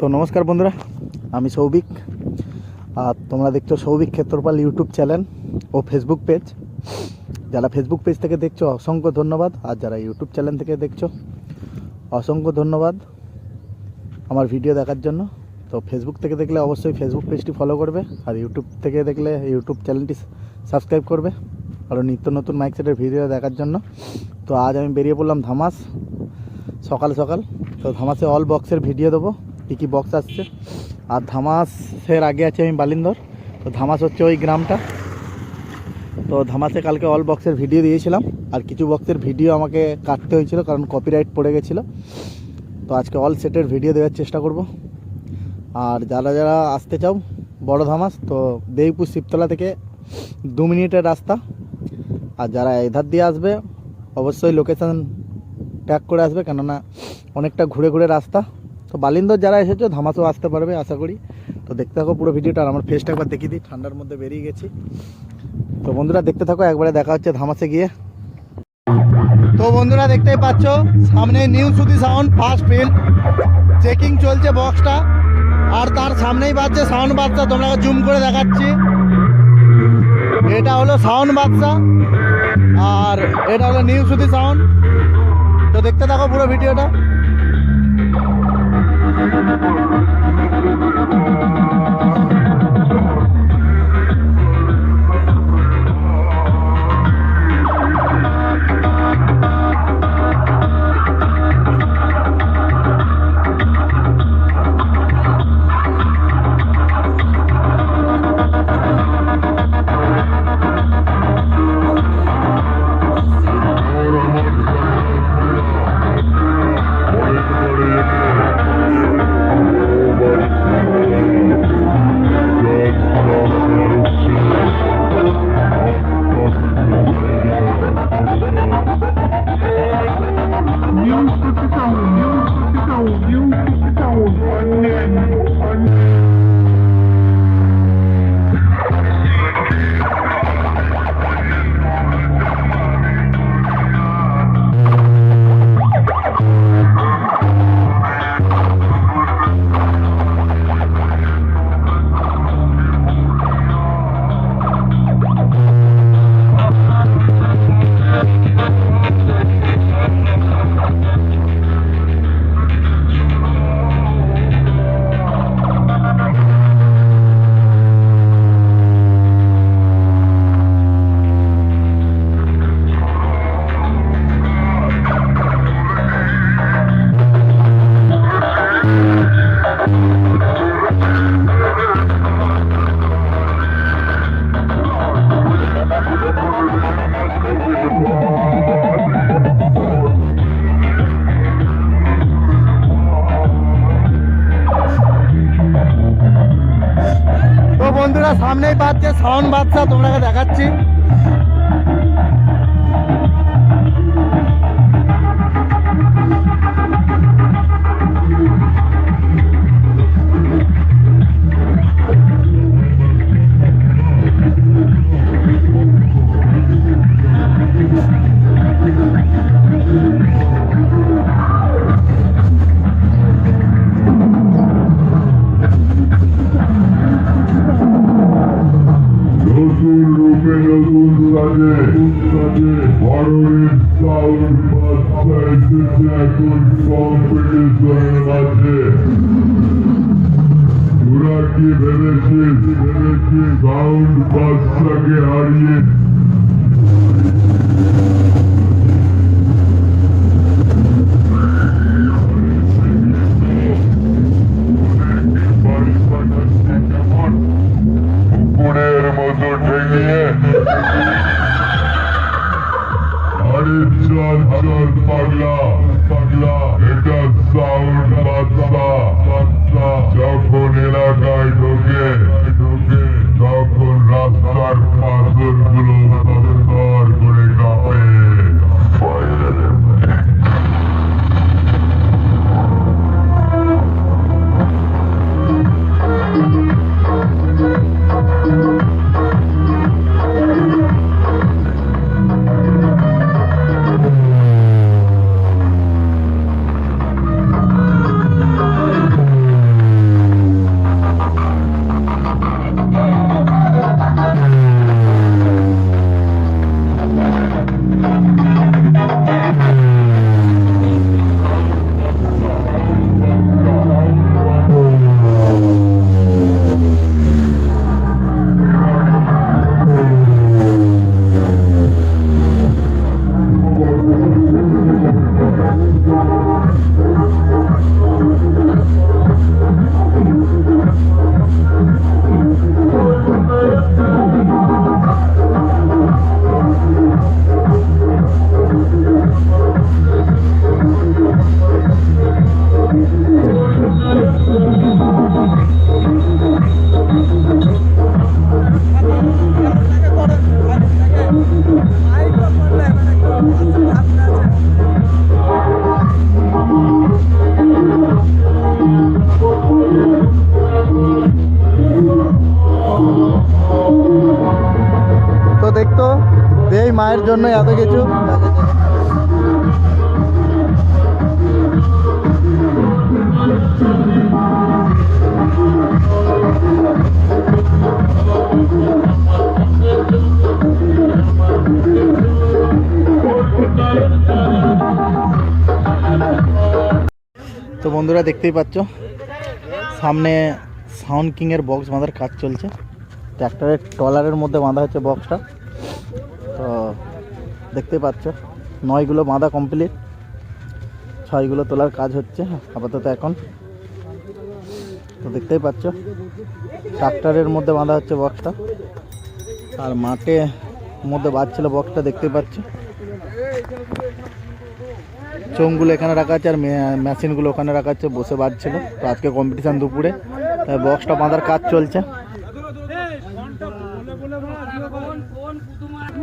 তো নমস্কার বন্ধুরা, আমি সৌভিক। আর তোমরা দেখছ সৌভিক ক্ষেত্রপাল ইউটিউব চ্যানেল ও ফেসবুক পেজ যারা ফেসবুক পেজ থেকে দেখছ, অসংখ্য ধন্যবাদ। আর যারা ইউটিউব চ্যানেল থেকে দেখছ, অসংখ্য ধন্যবাদ আমার ভিডিও দেখার জন্য। তো ফেসবুক থেকে দেখলে অবশ্যই ফেসবুক পেজটি ফলো করবে। আর ইউটিউব থেকে দেখলে ইউটিউব চ্যানেলটি সাবস্ক্রাইব করবে। আরও নিত্য নতুন মাইক সেটের ভিডিও দেখার জন্য। তো আজ আমি বেরিয়ে পড়লাম ধামাস। সকাল সকাল। তো ধামাসে অল বক্সের ভিডিও দেবো। কী কী বক্স আসছে? আর ধামাসের আগে আছে আমি বালিন্দর। তো ধামাস হচ্ছে ওই গ্রামটা। তো ধামাসে কালকে অল বক্সের ভিডিও দিয়েছিলাম। আর কিছু বক্সের ভিডিও আমাকে কাটতে হয়েছিল, কারণ কপিরাইট পড়ে গেছিল। তো আজকে অল সেটের ভিডিও দেওয়ার চেষ্টা করব। আর যারা যারা আসতে চাও, বড় ধামাস তো দেবীপুর শিবতলা থেকে দু মিনিটের রাস্তা। আর যারা এধার দিয়ে আসবে, অবশ্যই লোকেশান ট্যাগ করে আসবে, কেননা অনেকটা ঘুরে ঘুরে রাস্তা। তো বালিন্দর যারা এসেছ ধামাসও আসতে পারবে, আশা করি। তো দেখতে থাকো পুরো ভিডিওটা, আর আমার ফেসটা একবার দেখিয়ে দিই, ঠান্ডার মধ্যে বেরিয়ে গেছি। তো বন্ধুরা, দেখতে থাকো, একবারে দেখা হচ্ছে ধামাসে গিয়ে। তো বন্ধুরা, দেখতেই পাচ্ছ, সামনে নিউ সুদি সাউন্ড ফার্স্ট ফিল্ড চেকিং চলছে বক্সটা আর তার সামনেই বাজছে সাউন্ড বাচ্চা, তোমরা জুম করে দেখাচ্ছি। এটা হলো সাউন্ড বাচ্চা, আর এটা হলো নিউ সুদি সাউন্ড তো দেখতে থাকো পুরো ভিডিওটা। তোরা কি ভেবেছিস ভেবেছিস সাউন্ড বাচ্চাকে হারিয়ে মায়ের জন্য এত কিছু? তো বন্ধুরা দেখতেই পাচ্ছ, সামনে সাউন্ড কিংয়ের বক্স বাঁধার কাজ চলছে। ট্র্যাক্টরের ট্রলারের মধ্যে বাঁধা হচ্ছে বক্সটা। তো দেখতেই পাচ্ছ। নয়গুলো বাঁধা কমপ্লিট ছয়গুলো তোলার কাজ হচ্ছে, আপাতত এখন। তো দেখতেই পাচ্ছ, ট্রাক্টরের মধ্যে বাঁধা হচ্ছে বক্সটা। আর মাঠে মধ্যে বাজছিল বক্সটা দেখতেই পাচ্ছ। চোঙগুলো এখানে রাখা আছে, আর মেশিনগুলো ওখানে রাখা আছে, বসে বাজছিল তো আজকে কম্পিটিশান দুপুরে। বক্সটা বাঁধার কাজ চলছে।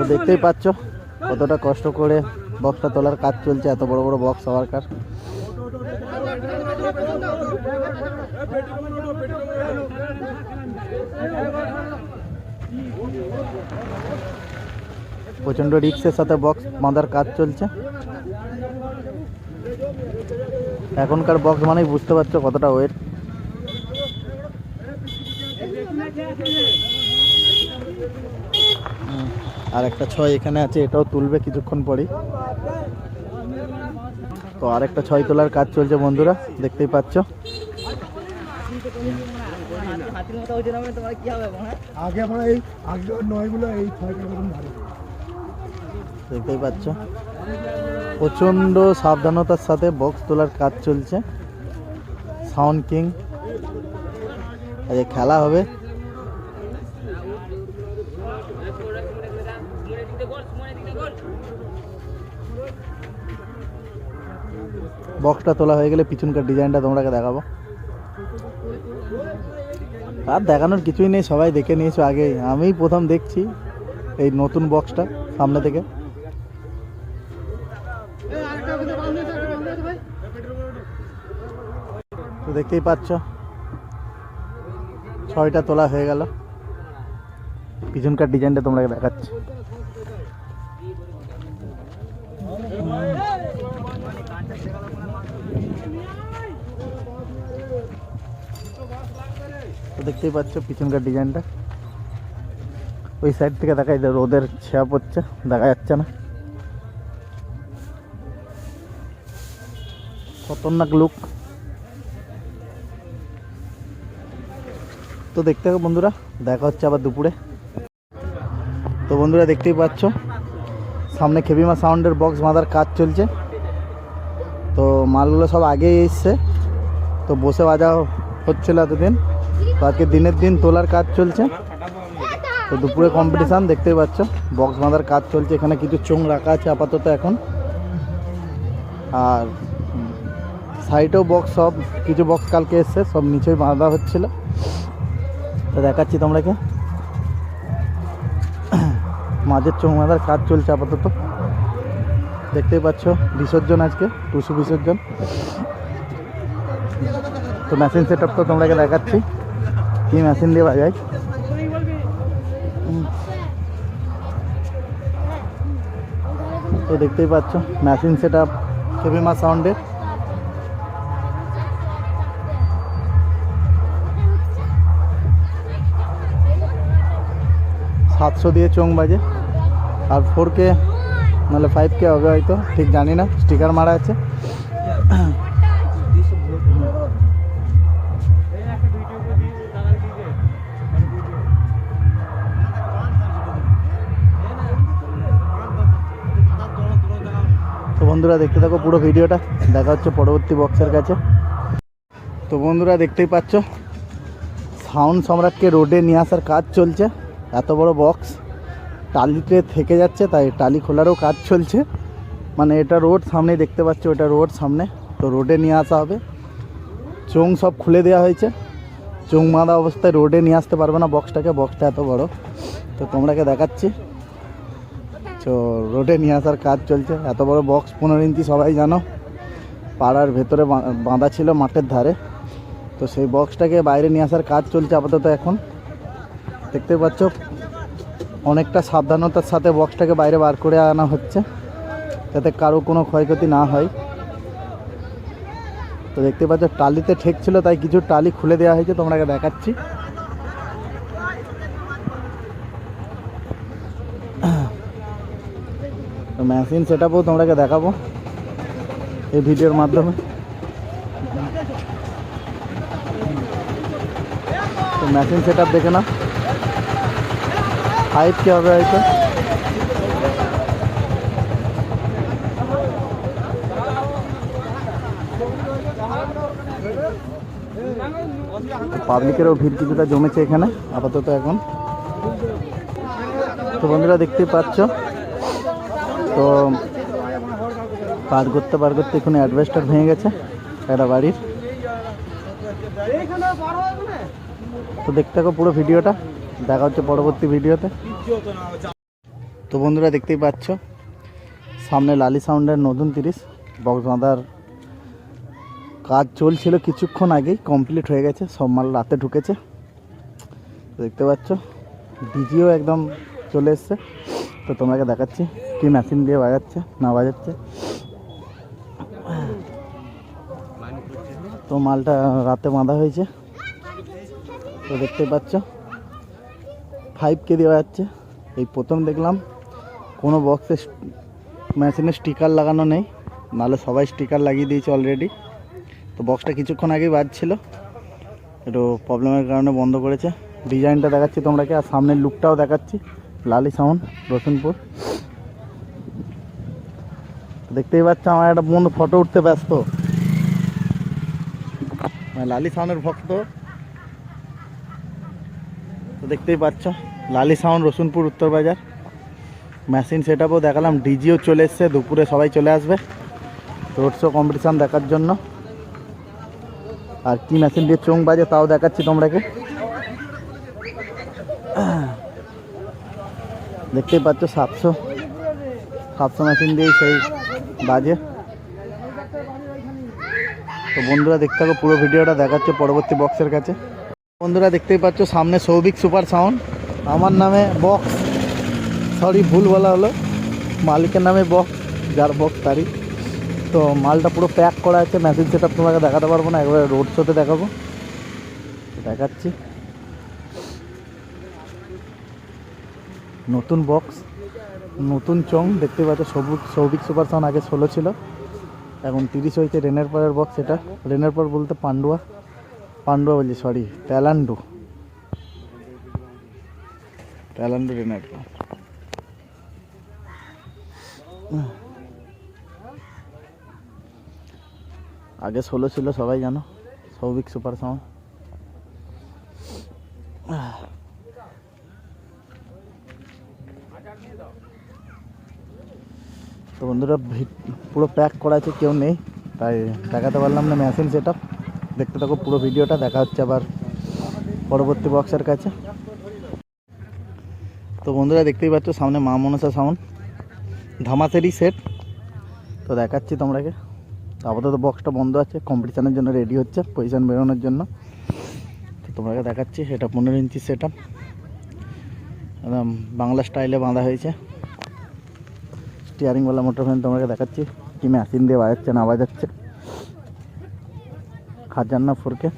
তো দেখতেই পাচ্ছ কতটা কষ্ট করে বক্সটা তোলার কাজ চলছে, এত বড় বড় বক্স হওয়ার কার প্রচণ্ড রিক্সের সাথে বক্স বাঁধার কাজ চলছে। এখনকার বক্স মানেই বুঝতে পারছ কতটা ওয়েট আর একটা ছয় এখানে আছে এটাও তুলবে কিছুক্ষণ পরেই। তো আর একটা ছয় তোলার কাজ চলছে বন্ধুরা দেখতেই পাচ্ছ। দেখতেই পাচ্ছ। প্রচণ্ড সাবধানতার সাথে বক্স তোলার কাজ চলছে। সাউন্ড কিং খেলা হবে। বক্সটা তোলা হয়ে গেলে পিছনকার ডিজাইনটা তোমরাকে দেখাবো। আর দেখানোর কিছুই নেই, সবাই দেখে নিয়েছো আগেই আমিই প্রথম দেখছি এই নতুন বক্সটা সামনে থেকে। দেখতেই পাচ্ছ, ছয়টা তোলা হয়ে গেল। পিছনকার ডিজাইনটা তোমরা দেখাচ্ছি। তো দেখতেই পাচ্ছ পিছনকার ডিজাইনটা। ওই সাইড থেকে দেখা যায় রোদের ছেয়া পড়ছে দেখা যাচ্ছে না। খতরনাক লুক তো দেখতে হবে বন্ধুরা, দেখা হচ্ছে আবার দুপুরে। তো বন্ধুরা দেখতেই পাচ্ছ, সামনে খেবিমা সাউন্ডের বক্স বাঁধার কাজ চলছে। তো মালগুলো সব আগেই এসছে। তো বসে বাজা হচ্ছিল এতদিন। তো আজকে দিনের দিন তোলার কাজ চলছে। তো দুপুরে কম্পিটিশান দেখতেই পাচ্ছ। বক্স বাঁধার কাজ চলছে। এখানে কিছু চোং রাখা আছে আপাতত এখন। আর সাইডেও বক্স সব, কিছু বক্স কালকে এসছে, সব নিচেই বাঁধা হচ্ছিল। তো দেখাচ্ছি তোমরাকে মাঝের চোখ বাঁধার কাজ চলছে আপাতত। দেখতেই পাচ্ছ, বিসর্জন আজকে, টুসু বিসর্জন। তো মেশিন সেট আপ তো তোমরাকে দেখাচ্ছি। কি মেশিন দিয়ে বাজায়। তো দেখতেই পাচ্ছ মেশিন সেট আপ কেবিমা সাউন্ডের সাতশো দিয়ে চোং বাজে। আর ফোর কে নাহলে ফাইভ কে হবে হয়তো, ঠিক জানি না স্টিকার মারা আছে। বন্ধুরা দেখতে থাকো পুরো ভিডিওটা। দেখা হচ্ছে পরবর্তী বক্সের কাছে। তো বন্ধুরা দেখতেই পাচ্ছ, সাউন্ড সম্রাটকে রোডে নিয়ে আসার কাজ চলছে। এত বড় বক্স টালিতে থেকে যাচ্ছে, তাই টালি খোলারও কাজ চলছে। মানে এটা রোড সামনেই দেখতে পাচ্ছ ওটা রোড সামনে। তো রোডে নিয়ে আসা হবে। চোং সব খুলে দেওয়া হয়েছে। চোং বাঁধা অবস্থায় রোডে নিয়ে আসতে পারবে না বক্সটাকে বক্সটা এত বড়। তো তোমরাকে দেখাচ্ছি। তো রোডে নিয়ে আসার কাজ চলছে। এত বড় বক্স পনেরো ইঞ্চি, সবাই জানো। পাড়ার ভেতরে বাঁধা ছিল মাঠের ধারে। তো সেই বক্সটাকে বাইরে নিয়ে আসার কাজ চলছে আপাতত এখন। দেখতে পাচ্ছ, অনেকটা সাবধানতার সাথে বক্সটাকে বাইরে বার করে আনা হচ্ছে। যাতে কারও কোনো ক্ষয়ক্ষতি না হয়। তো দেখতে পাচ্ছ, টালিতে ঠেক ছিল তাই কিছু টালি খুলে দেওয়া হয়েছে তোমরা দেখাচ্ছি। মেশিন সেট আপও তোমাকে দেখাবো এই ভিডিওর মাধ্যমে। মেশিন সেট আপ দেখে না হাইট কী হবে হয়তো? পাবলিকেরও ভিড় কিছুটা জমেছে এখানে, আপাতত এখন। তো বন্ধুরা দেখতে পাচ্ছ। তো পার করতে পার করতে এখানে অ্যাডভেস্টার ভেঙে গেছে একটা বাড়ির। তো দেখতে থাকো পুরো ভিডিওটা, দেখা হচ্ছে পরবর্তী ভিডিওতে। তো বন্ধুরা দেখতেই পাচ্ছ, সামনে লালি সাউন্ডের নতুন তিরিশ, বক্স বাঁধার কাজ চলছিল কিছুক্ষণ আগেই কমপ্লিট হয়ে গেছে, সব মাল রাতে ঢুকেছে। দেখতে পাচ্ছ ডিজিও একদম চলে এসছে। তো তোমাকে দেখাচ্ছি কি মেশিন দিয়ে বাজাচ্ছে, না বাজাচ্ছে। তো মালটা রাতে বাঁধা হয়েছে। তো দেখতে পাচ্ছ ফাইভ কে দেওয়া যাচ্ছে এই প্রথম দেখলাম, কোনো বক্সে মেশিনে স্টিকার লাগানো নেই, নাহলে সবাই স্টিকার লাগিয়ে দিয়েছে অলরেডি তো বক্সটা কিছুক্ষণ আগেই বাজছিল, একটু প্রবলেমের কারণে বন্ধ করেছে। ডিজাইনটা দেখাচ্ছি তোমরাকে আর সামনের লুকটাও দেখাচ্ছি। লালি সাউন্ড, রসুনপুর। দেখতেই পাচ্ছ আমার একটা বন্ধু ফটো উঠতে ব্যস্ত। মানে লালি সাউন্ডের ভক্ত। দেখতেই পাচ্ছ, লালি সাউন্ড, রসুনপুর, উত্তর বাজার। মেশিন সেট আপও দেখালাম ডিজিও চলে এসছে, দুপুরে সবাই চলে আসবে। রোড শো কম্পিটিশান দেখার জন্য। আর কি মেশিন দিয়ে চোং বাজে তাও দেখাচ্ছি তোমরাকে দেখতেই পাচ্ছ সাতশো সাতশো মেশিন দিয়েই সেই বাজে। তো বন্ধুরা, দেখতে থাকো, পুরো ভিডিওটা দেখাচ্ছে পরবর্তী বক্সের কাছে। বন্ধুরা, দেখতেই পাচ্ছ সামনে সৌভিক সুপার সাউন্ড। আমার নামে বক্স সরি ভুল বলা হলো। মালিকের নামে বক্স যার বক্স তারই। তো মালটা পুরো প্যাক করা আছে। মেশিন সেটা তোমাকে দেখাতে পারব না, একবারে রোড শোতে দেখাবো। দেখাচ্ছি। নতুন বক্স নতুন চং, দেখতে পাচ্ছ, সবুজ, সৌভিক সুপার সাউন্ড আগে ষোলো ছিল, এখন তিরিশ হয়েছে রেনের পরের বক্স এটা। রেনের পর বলতে পান্ডুয়া পান্ডুয়া বলছি সরি ট্যালান্ডু ট্যালান্ডু রেনের আগে ষোলো ছিল, সবাই জানো, সৌভিক সুপার সাউন্ড তো বন্ধুরা পুরো প্যাক করা আছে, কেউ নেই, তাই দেখাতে পারলাম না মেশিন সেট দেখতে থাকো পুরো ভিডিওটা, দেখা হচ্ছে আবার পরবর্তী বক্সের কাছে। তো বন্ধুরা, দেখতেই পাচ্ছ সামনে মা মনসা সাউন্ড ধামাসেরই সেট তো দেখাচ্ছি তোমরাকে আপাতত বক্সটা বন্ধ আছে কম্পিটিশানের জন্য রেডি হচ্ছে পজিশন বেরোনোর জন্য। তো তোমাকে দেখাচ্ছি, এটা পনেরো ইঞ্চি সেট একদম বাংলা স্টাইলে বাঁধা হয়েছে। স্টিয়ারিংওয়ালা মোটর ফ্যান তোমাকে দেখাচ্ছি। কি মেশিন দিয়ে বাজাচ্ছে, না বাজাচ্ছে। হাজার না ফোরকে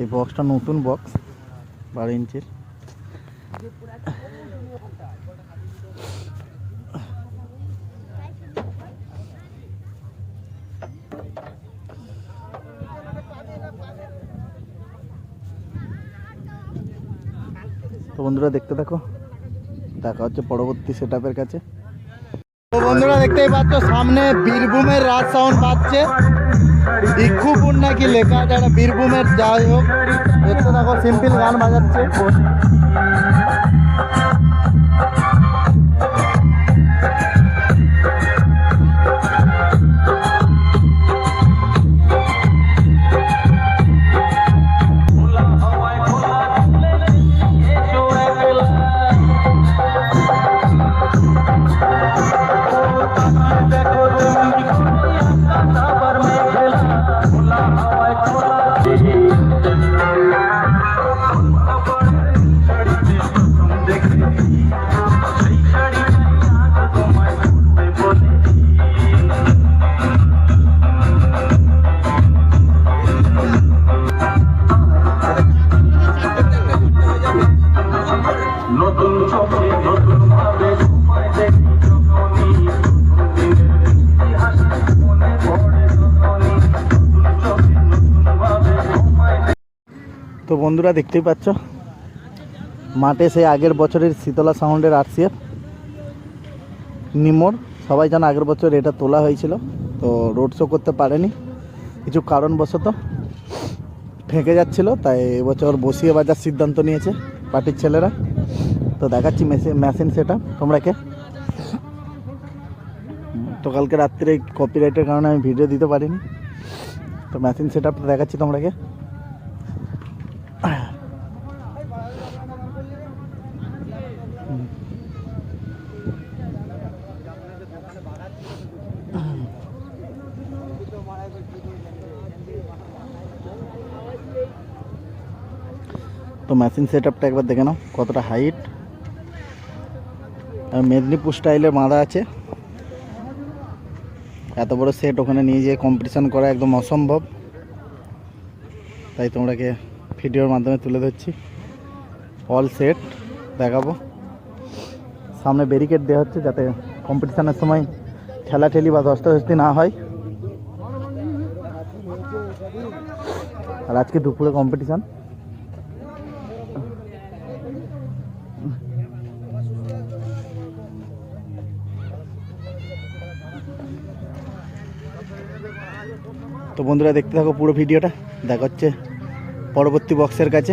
এই বক্সটা নতুন বক্স বারো ইঞ্চির। তো বন্ধুরা, দেখতে থাকো। দেখা হচ্ছে পরবর্তী সেট কাছে। বন্ধুরা, দেখতেই পাচ্ছ, সামনে বীরভূমের রাজ সাউন্ড বাজছে। ইক্ষুপুর নাকি লেখা যারা বীরভূমের যাই হোক। দেখতে দেখো সিম্পল গান বাজাচ্ছে। তো বন্ধুরা দেখতেই পাচ্ছ, মাঠে সেই আগের বছরের শীতলা সাউন্ডের আরসিএফ, নিমোর, সবাই জানো আগের বছর এটা তোলা হয়েছিল, তো রোড শো করতে পারেনি, কিছু কারণবশত ঠেকে যাচ্ছিল, তাই এবছর বসিয়ে বাজার সিদ্ধান্ত নিয়েছে পার্টির ছেলেরা। তো দেখাচ্ছি মেশিন মেশিন সেটা তোমরাকে তো কালকে রাত্রে কপিরাইটের কারণে আমি ভিডিও দিতে পারিনি। তো মেশিন সেট আপটা দেখাচ্ছি তোমরাকে তো মেশিন সেট আপটা একবার দেখে নাও, কতটা হাইট মেদিনীপুর স্টাইলে বাঁধা আছে। এত বড় সেট ওখানে নিয়ে যেয়ে কম্পিটিশান করা একদম অসম্ভব। তাই তোমরাকে ভিডিওর মাধ্যমে তুলে ধরছি। অল সেট দেখাবো। সামনে ব্যারিকেড দেওয়া হচ্ছে যাতে কম্পিটিশানের সময় ঠেলাঠেলি বা ধস্তাধস্তি না হয়। আর আজকে দুপুরে কম্পিটিশান তো বন্ধুরা দেখতে থাকো পুরো ভিডিওটা। দেখা হচ্ছে পরবর্তী বক্সের কাছে।